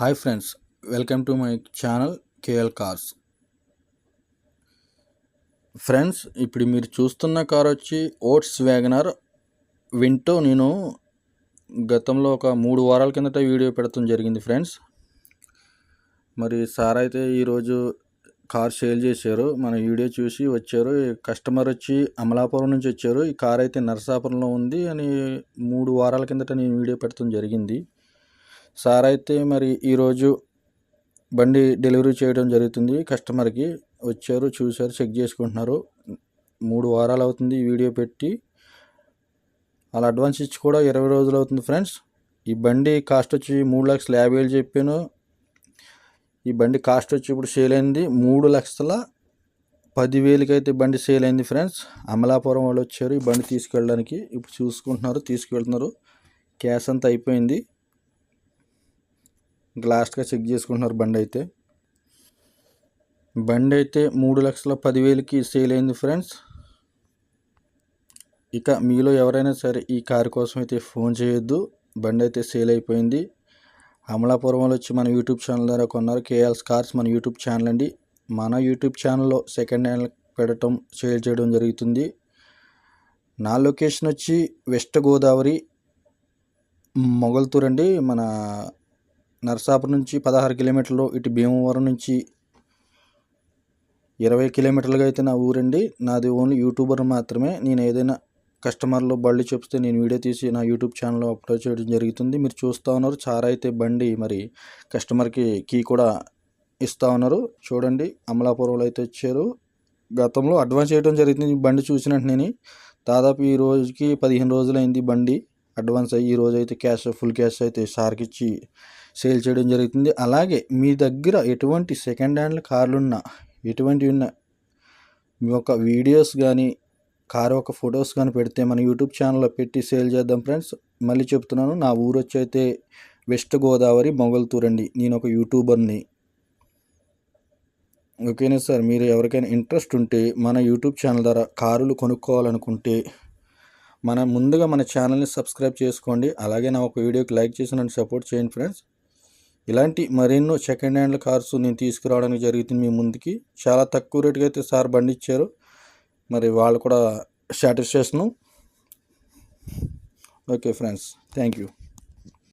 Hi friends welcome to my channel KL cars. Friends ఇప్పుడు మీరు చూస్తున్న కార్ వచ్చి ఓట్స్ వ్యాగనర్. వింటో నేను గతంలో ఒక మూడు వారాల కిందట వీడియో పెడతాం జరిగింది ఫ్రెండ్స్. మరి సార్ అయితే ఈరోజు కార్ సేల్ చేశారు మన వీడియో చూసి వచ్చారు. కస్టమర్ వచ్చి అమలాపురం నుంచి వచ్చారు. ఈ కార్ అయితే నరసాపురంలో ఉంది అని మూడు వారాల కిందట నేను వీడియో పెడతాం జరిగింది. సార్ అయితే మరి ఈరోజు బండి డెలివరీ చేయడం జరుగుతుంది. కస్టమర్కి వచ్చారు చూశారు చెక్ చేసుకుంటున్నారు. మూడు వారాలు అవుతుంది ఈ వీడియో పెట్టి. అలా అడ్వాన్స్ ఇచ్చి కూడా ఇరవై రోజులు అవుతుంది ఫ్రెండ్స్. ఈ బండి కాస్ట్ వచ్చి మూడు లక్షల యాభై వేలు చెప్పాను. ఈ బండి కాస్ట్ వచ్చి ఇప్పుడు సేల్ అయింది మూడు లక్షల పదివేలకి అయితే బండి సేల్ అయింది ఫ్రెండ్స్. అమలాపురం వాళ్ళు వచ్చారు ఈ బండి తీసుకెళ్ళడానికి. ఇప్పుడు చూసుకుంటున్నారు తీసుకెళ్తున్నారు. క్యాష్ అంతా అయిపోయింది. లాస్ట్గా చెక్ చేసుకుంటున్నారు బండి అయితే. బండి అయితే మూడు లక్షల పదివేలకి సేల్ అయింది ఫ్రెండ్స్. ఇక మీలో ఎవరైనా సరే ఈ కారు కోసం అయితే ఫోన్ చేయొద్దు. బండి అయితే సేల్ అయిపోయింది. అమలాపురంలో వచ్చి మన యూట్యూబ్ ఛానల్ ద్వారా కొన్నారు. కేఎల్స్ కార్స్ మన యూట్యూబ్ ఛానల్ అండి. మన యూట్యూబ్ ఛానల్లో సెకండ్ హ్యాండ్ పెట్టడం సేల్ చేయడం జరుగుతుంది. నా లొకేషన్ వచ్చి వెస్ట్ గోదావరి మొగల్తూర్ అండి. మన నరసాపురం నుంచి పదహారు కిలోమీటర్లు ఇటు భీమవరం నుంచి ఇరవై కిలోమీటర్లుగా అయితే నా ఊరండి. నాది ఓన్లీ యూట్యూబర్ మాత్రమే. నేను ఏదైనా కస్టమర్లు బండి చెప్తే నేను వీడియో తీసి నా యూట్యూబ్ ఛానల్లో అప్లోడ్ చేయడం జరుగుతుంది. మీరు చూస్తూ ఉన్నారు. చారా అయితే బండి మరి కస్టమర్కి కీ కూడా ఇస్తూ ఉన్నారు. చూడండి అమలాపురంలో అయితే వచ్చారు. గతంలో అడ్వాన్స్ చేయడం జరుగుతుంది బండి చూసినట్టు నేను దాదాపు ఈ రోజుకి పదిహేను రోజులైంది బండి. అడ్వాన్స్ అయ్యి ఈ రోజు అయితే క్యాష్ ఫుల్ క్యాష్ అయితే సార్కి ఇచ్చి సేల్ చేయడం జరుగుతుంది. అలాగే మీ దగ్గర ఎటువంటి సెకండ్ హ్యాండ్ కార్లు ఉన్నా ఎటువంటి ఉన్న మీ యొక్క వీడియోస్ కానీ కారు ఒక ఫొటోస్ కానీ పెడితే మన యూట్యూబ్ ఛానల్లో పెట్టి సేల్ చేద్దాం ఫ్రెండ్స్. మళ్ళీ చెప్తున్నాను నా ఊరు వచ్చి అయితే వెస్ట్ గోదావరి మొగల్తూర్ అండి. నేను ఒక యూట్యూబర్ని. ఓకేనా సార్? మీరు ఎవరికైనా ఇంట్రెస్ట్ ఉంటే మన యూట్యూబ్ ఛానల్ ద్వారా కారులు కొనుక్కోవాలనుకుంటే మన ముందుగా మన ఛానల్ని సబ్స్క్రైబ్ చేసుకోండి. అలాగే నా ఒక వీడియోకి లైక్ చేసి నన్ను సపోర్ట్ చేయండి ఫ్రెండ్స్. ఇలాంటి మరెన్నో సెకండ్ హ్యాండ్ కార్స్ నేను తీసుకురావడానికి జరుగుతుంది మీ ముందుకి. చాలా తక్కువ రేటుకి అయితే సార్ బండి ఇచ్చారు మరి వాళ్ళు కూడా satisfaction okay friends. Thank you